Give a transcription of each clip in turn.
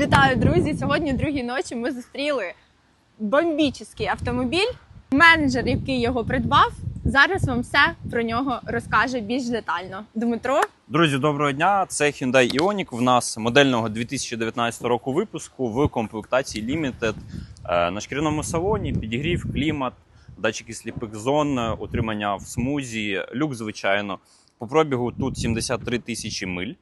Вітаю, друзі! Сьогодні другій ночі ми зустріли бомбічний автомобіль. Менеджер, який його придбав, зараз вам все про нього розкаже більш детально. Дмитро, Друзі, доброго дня! Це Hyundai Ioniq. В нас модельного 2019 року випуску в комплектації Limited Е, на шкіряному салоні, підігрів, клімат, датчики сліпих зон, е, утримання в смузі, люк, звичайно. По пробігу тут 73 тисячі миль.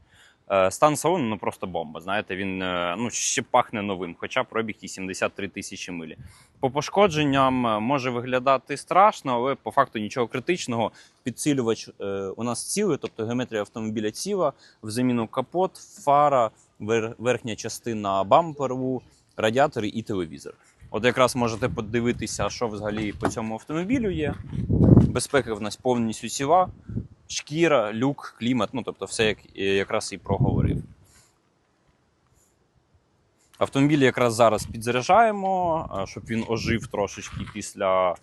Е, Стан салону ну просто бомба. Знаєте, він е, ну, ще пахне новим, хоча пробіг і 73 тисячі милі. По пошкодженням е, може виглядати страшно, але по факту нічого критичного. Підсилювач е, у нас цілий, тобто геометрія автомобіля ціла, в заміну капот, фара, вер- верхня частина бамперу, радіатори і телевізор. От якраз можете подивитися, що взагалі по цьому автомобілю є. Безпека в нас повністю ціла, шкіра, люк, клімат, ну тобто все як якраз і проговорив. Автомобіль якраз зараз підзаряджаємо, щоб він ожив трошечки після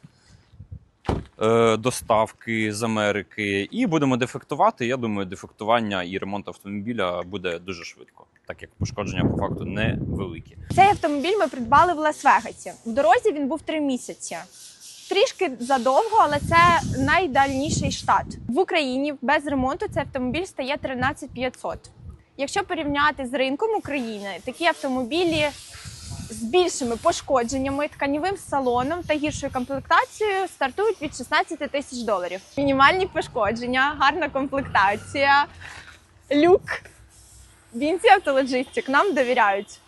е, доставки з Америки. І будемо дефектувати. Я думаю, дефектування і ремонт автомобіля буде дуже швидко, так як пошкодження по факту невеликі. цей автомобіль ми придбали в Лас-Вегасі. В дорозі він був три місяці. Трішки задовго, але це найдальніший штат в Україні. Без ремонту цей автомобіль стає 13500. Якщо порівняти з ринком України, такі автомобілі з більшими пошкодженнями, тканівим салоном та гіршою комплектацією стартують від 16 тисяч доларів. Мінімальні пошкодження, гарна комплектація, люк. Вінці Автологістик нам довіряють.